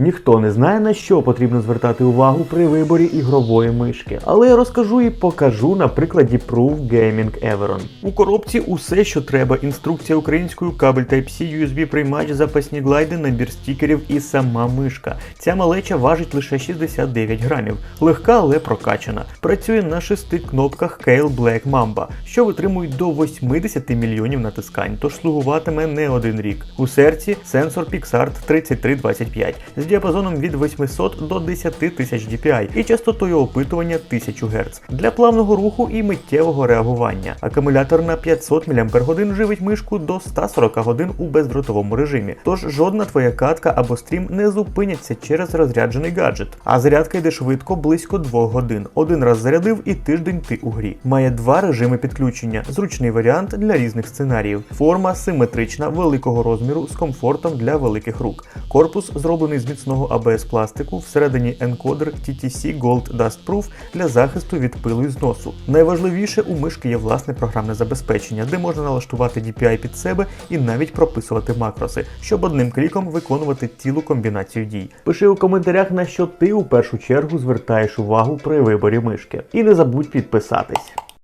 Ніхто не знає на що потрібно звертати увагу при виборі ігрової мишки, але я розкажу і покажу на прикладі Proof Gaming Everon. У коробці усе, що треба: інструкція українською, кабель Type-C, USB приймач, запасні глайди, набір стікерів і сама мишка. Ця малеча важить лише 69 грамів, легка, але прокачана. Працює на шести кнопках Kale Black Mamba, що витримують до 80 мільйонів натискань, тож слугуватиме не один рік. У серці сенсор Pixart 3325 з діапазоном від 800 до 10 тисяч DPI і частотою опитування 1000 Гц для плавного руху і миттєвого реагування. Акумулятор на 500 мАч живить мишку до 140 годин у бездротовому режимі. Тож жодна твоя катка або стрім не зупиняться через розряджений гаджет. А зарядка йде швидко близько 2 годин. Один раз зарядив і тиждень ти у грі. Має два режими підключення, зручний варіант для різних сценаріїв. Форма симетрична, великого розміру з комфортом для великих рук. Корпус зроблений з міцного ABS пластику, всередині енкодер TTC Gold Dust Proof для захисту від пилу і зносу. Найважливіше у мишки є власне програмне забезпечення, де можна налаштувати DPI під себе і навіть прописувати макроси, щоб одним кліком виконувати цілу комбінацію дій. Пиши у коментарях, на що ти у першу чергу звертаєш увагу при виборі мишки. І не забудь підписатись.